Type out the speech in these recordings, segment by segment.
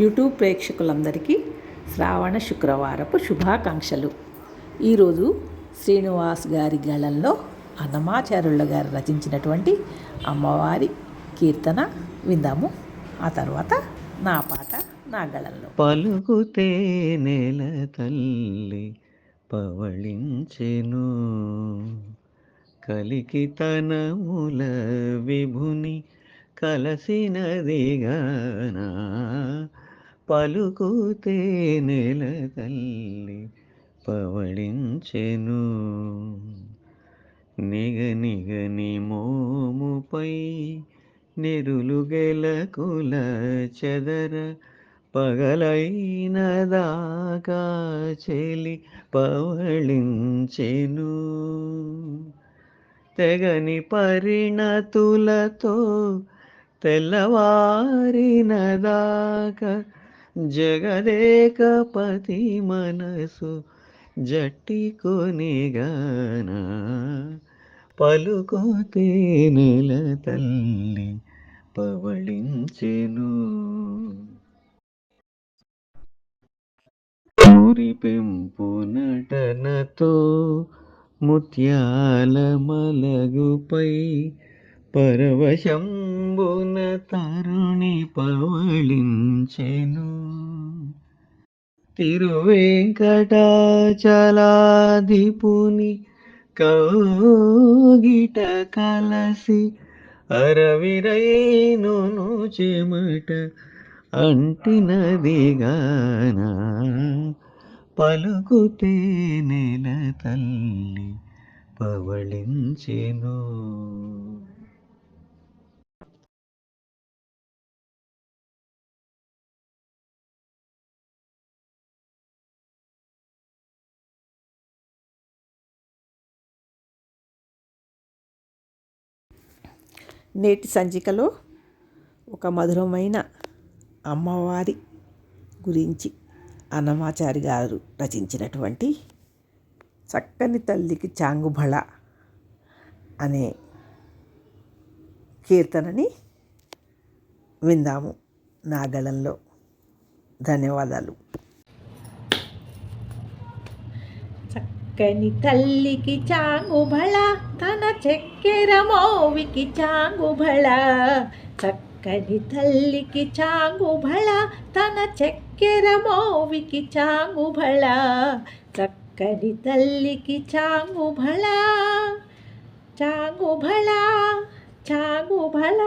YouTube ప్రేక్షకులందరికీ శ్రావణ శుక్రవారపు శుభాకాంక్షలు. ఈరోజు శ్రీనివాస్ గారి గళంలో అన్నమాచార్యుల గారు రచించినటువంటి అమ్మవారి కీర్తన విందాము. ఆ తర్వాత నా పాట నా గళంలో. పలుకుతే నెల తల్లి పవళించెను. కలికితనముల విభుని కలసినదిగాన పలుకుతే నెల తల్లి పవళించెను. నిగ నిగని మోముపై నెరులు గెలకుల చెదర పగలైన దాకా చెలి పవళించెను. తెగని పరిణతులతో తెల్లవారిన దాకా జగదేకపతి మనసు జట్టి కొనిగానా పలుకోతే నెల తల్లి పవళించెను. ఊరి పెంపు నటనతో ముత్యాల మలగుపై పరవశంబున తరుణి పవళించెను. తిరువేంకటాచలాధిపుని కౌగిట కలసి అరవిరైను చెమట అంటినదిగాన పలుకుతే నెల తల్లి పవళించెను. నేటి సంచికలో ఒక మధురమైన అమ్మవారి గురించి అన్నమాచారి గారు రచించినటువంటి చక్కని తల్లికి చాంగుబళ అనే కీర్తనని విందాము నాగళంలో ధన్యవాదాలు. చక్కని తల్లికి చాంగుబళ తన చక్కెర మోవికి చాంగుబళ చక్కని తల్లికి చాంగుబళ తన చక్కెర మోవికి చాంగుబళ చక్కని తల్లికి చాంగుబళ చాంగుబళ చాంగుబళ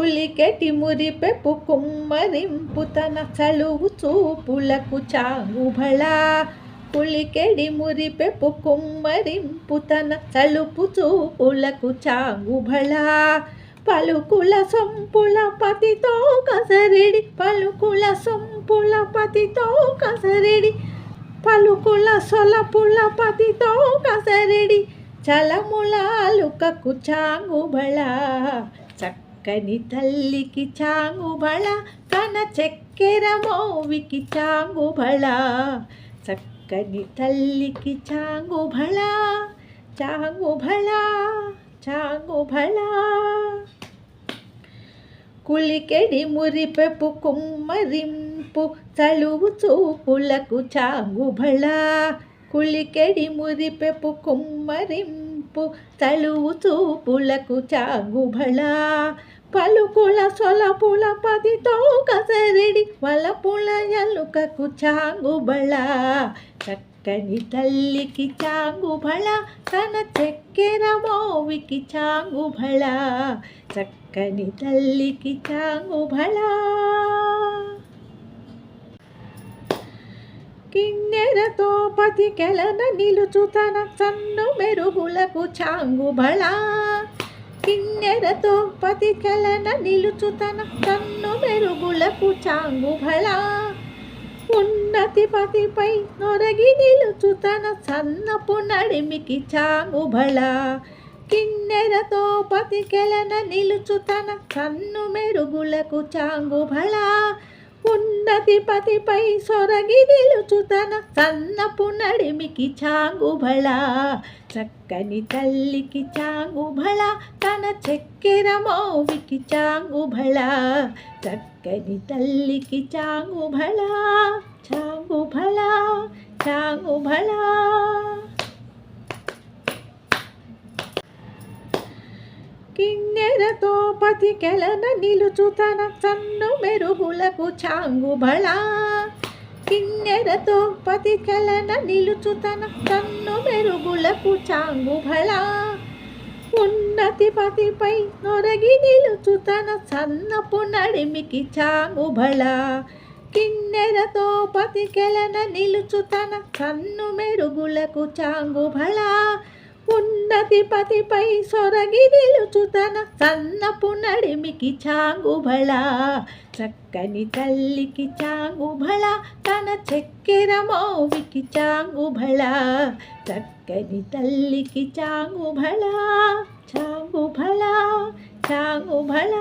కులికెటి మురిపెపు కుమ్మరింపు తన చలువు చూపులకు చాంగుబళ కులికెడి మురిపెపు కుమ్మరింపు తన చలుపు చూపులకు చాంగుబళ పలుకుల సొంపుల పతితో కసరిడి పలుకుల సొంపుల పతితో కసరిడి. పలుకుల సొలపుల పతితో కసరిడి చలములాలుకకు చాంగుబళ చక్క చక్కని తల్లికి చాంగుబళ తన చెక్కెర మోవికి చాంగుబళ చక్కని తల్లికి చాంగుబళ చాంగుబళ చాంగుబళ కులికెడి మురిపెపు కుమ్మరింపు చలువు చూపులకు చాంగుబళ కులికెడి మురిపెపు కుమ్మరింపు చలువు చూపులకు చాగుబళ. పలుకుల సొలపుల పదితో కసరిడి వలపుల ఎలుకకు చాగుబళ. చక్కని తల్లికి చాంగుబళ తన చెక్కెర మోవికి చాంగుబళ. చక్కని తల్లికి చాంగుబళ. కిన్నెరతో పతికెలన నిలుచు తన సన్ను మెరుగులకు చాంగు చాంగుబళ కిన్నెరతో పతికెలన నిలుచు తన సన్ను మెరుగులకు చాంగు చాంగుబళ ఉన్నతి పతిపై నొరగి నిలుచు తన సన్నపు నడిమికి చాంగు చాంగుబళ కిన్నెరతో పతికెలన నిలుచు తన కన్ను మెరుగులకు చాంగుబళ ఉన్న ఉన్నతి సొరగి నిలుచు తన సన్నపు నడిమికి చాంగుబళ. చక్కని తల్లికి చాంగుబళ తన చెక్కెర మౌవికి చాంగుబళ. చక్కని తల్లికి చాంగుబళ చాంగుబళ పతికెలన నిలుచుతన సన్ను మెరుగులకు చాంగుబళ కిన్నెరతో పతికెలన నిలుచుతన సన్ను మెరుగులకు చాంగుబళ ఉన్నతి పతిపై నొరగి నిలుచుతన సన్నపు నడిమికి చాంగుబళ కిన్నెరతో పతికెలన నిలుచుతన సన్ను మెరుగులకు చాంగుబళ ఉన్నతి పతిపై సొరగి నిలుచు సన్నపు నడిమికి చాంగుబళ. చక్కని తల్లికి చాంగుబళ తన చక్కెర మౌవికి చాంగుబళ. చక్కని తల్లికి చాంగుబళ చాంగుబళ చాంగుబళ.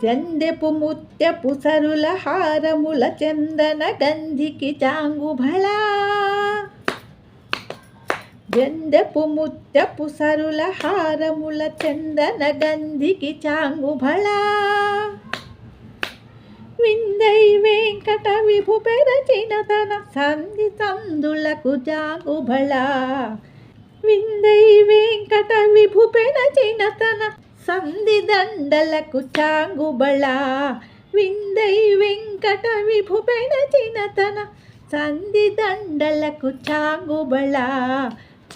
చందెపు ముత్యపు సరుల హారముల చందన గంధికి చాంగుబళ జందెపు ముత్యపు సరుల హారముల చందన గంధికి చాంగుబళ విందై వెంకట విభు పెరచిన తన సంధి సందులకు జాగుబళ విందై వెంకట విభు పెరచిన తన సంధి దండలకు చాంగుబళ. విందై వెంకట విభు పెడచిన తన సంధి దండలకు చాంగుబళ.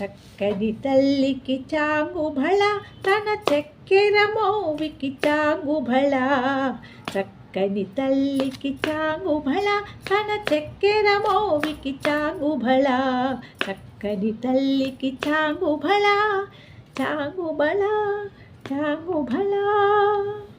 చక్కని తల్లికి చాంగుబళ తన చక్కెర మౌవికి చాంగుబళ. చక్కని తల్లికి చాంగుబళ తన చక్కెర మౌవికి చాంగుబళ. చక్కని తల్లికి చాంగుబళ చాంగుబళ. 江湖怕了。